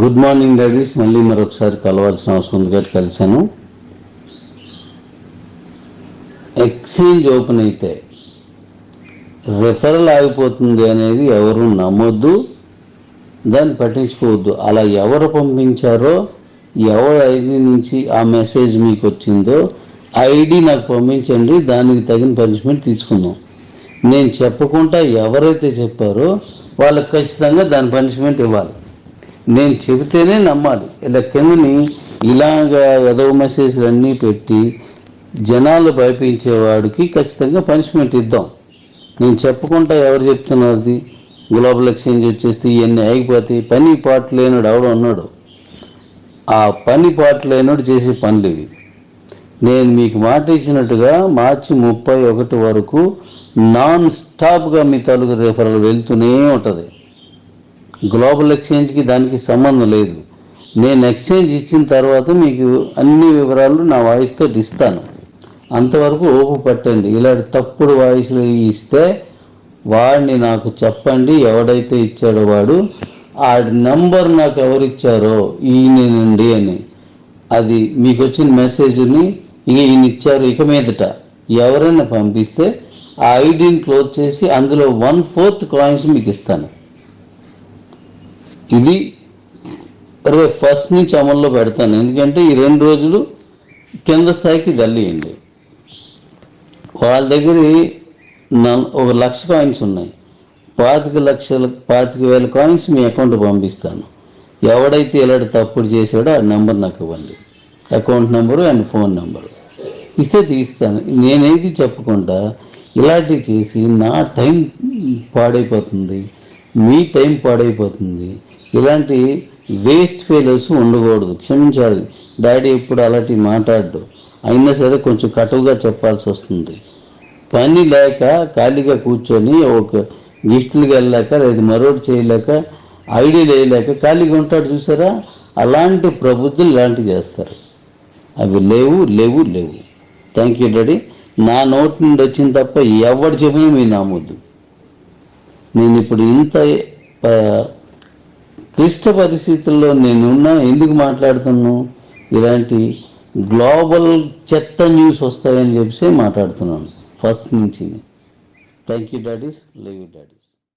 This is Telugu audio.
గుడ్ మార్నింగ్ డాడీస్ మళ్ళీ మరొకసారి కలవాల్సిన అవసరం ఉంది కలిశాను. ఎక్స్చేంజ్ ఓపెన్ అయితే రెఫరల్ ఆగిపోతుంది అనేది ఎవరు నమ్మొద్దు దాన్ని పట్టించుకోవద్దు. అలా ఎవరు పంపించారో ఎవరు ఐడి నుంచి ఆ మెసేజ్ మీకు వచ్చిందో ఐడి నాకు పంపించండి దానికి తగిన పనిష్మెంట్ తీసుకుందాం. నేను చెప్పకుండా ఎవరైతే చెప్పారో వాళ్ళకి ఖచ్చితంగా దాని పనిష్మెంట్ ఇవ్వాలి. నేను చెబితేనే నమ్మాలి. ఇలా కిందని ఇలాగా ఎదవ మెసేజ్లు అన్నీ పెట్టి జనాలు భయపించేవాడికి ఖచ్చితంగా పనిష్మెంట్ ఇద్దాం. నేను చెప్పకుండా ఎవరు చెప్తున్నది? గ్లోబల్ ఎక్స్చేంజ్ వచ్చేస్తే ఇవన్నీ ఆగిపోతాయి. పని పాటు లేనుడు ఎవడు ఉన్నాడు. ఆ పని పాటు లేనుడు చేసే పనులు ఇవి. నేను మీకు మాట ఇచ్చినట్టుగా మార్చి ముప్పై ఒకటి వరకు నాన్ స్టాప్గా మీ తాలూకు రెఫరల్ వెళ్తూనే ఉంటుంది. గ్లోబల్ ఎక్స్చేంజ్కి దానికి సంబంధం లేదు. నేను ఎక్స్చేంజ్ ఇచ్చిన తర్వాత మీకు అన్ని వివరాలు నా వాయిస్తో ఇస్తాను. అంతవరకు ఓపు పట్టండి. ఇలాంటి తప్పుడు వాయిస్లు ఇస్తే వాడిని నాకు చెప్పండి ఎవడైతే ఇచ్చాడో వాడు ఆ నంబర్ నాకు ఎవరు ఇచ్చారో ఈయనండి అని. అది మీకు వచ్చిన మెసేజ్ని ఇక ఈయన ఇచ్చారు ఇక మీదట. ఎవరైనా పంపిస్తే ఆ ఐడిని క్లోజ్ చేసి అందులో వన్ ఫోర్త్ కాయిన్స్ మీకు ఇస్తాను. ఇది రేపు ఫస్ట్ నుంచి అమల్లో పెడతాను. ఎందుకంటే ఈ రెండు రోజులు కింద స్థాయికి గల్లియండి వాళ్ళ దగ్గర ఒక లక్ష కాయిన్స్ ఉన్నాయి. పాతిక లక్షల పాతిక వేల కాయిన్స్ మీ అకౌంట్ పంపిస్తాను. ఎవడైతే ఇలాంటి తప్పుడు చేసాడో ఆ నెంబర్ నాకు ఇవ్వండి. Account number and phone number ఇస్తే తీస్తాను. నేనేది చెప్పకుండా ఇలాంటివి చేసి నా టైం పాడైపోతుంది. మీ టైం పాడైపోతుంది. ఇలాంటి వేస్ట్ ఫెయిలర్స్ ఉండకూడదు. క్షమించాలి. డాడీ ఎప్పుడు అలాంటివి మాట్లాడు అయినా సరే కొంచెం కటువుగా చెప్పాల్సి వస్తుంది. పని లేక ఖాళీగా కూర్చొని ఒక గిఫ్ట్లకు వెళ్ళలేక లేదా మరొకటి చేయలేక ఐడియా వేయలేక ఖాళీగా ఉంటాడు చూసారా? అలాంటి ప్రబుద్ధులు ఇలాంటివి చేస్తారు. అవి లేవు లేవు లేవు. Thank you daddy. నా నోటి నుండి వచ్చింది తప్ప ఎవడు చెప్పినా మీరు నమ్మొద్దు. నేను ఇప్పుడు ఇంత క్లిష్ట పరిస్థితుల్లో నేనున్నా ఎందుకు మాట్లాడుతున్నాను ఇలాంటి గ్లోబల్ చెత్త న్యూస్ వస్తాయని చెప్పి మాట్లాడుతున్నాను. ఫస్ట్ నుంచి. Thank you daddies. Love you daddies.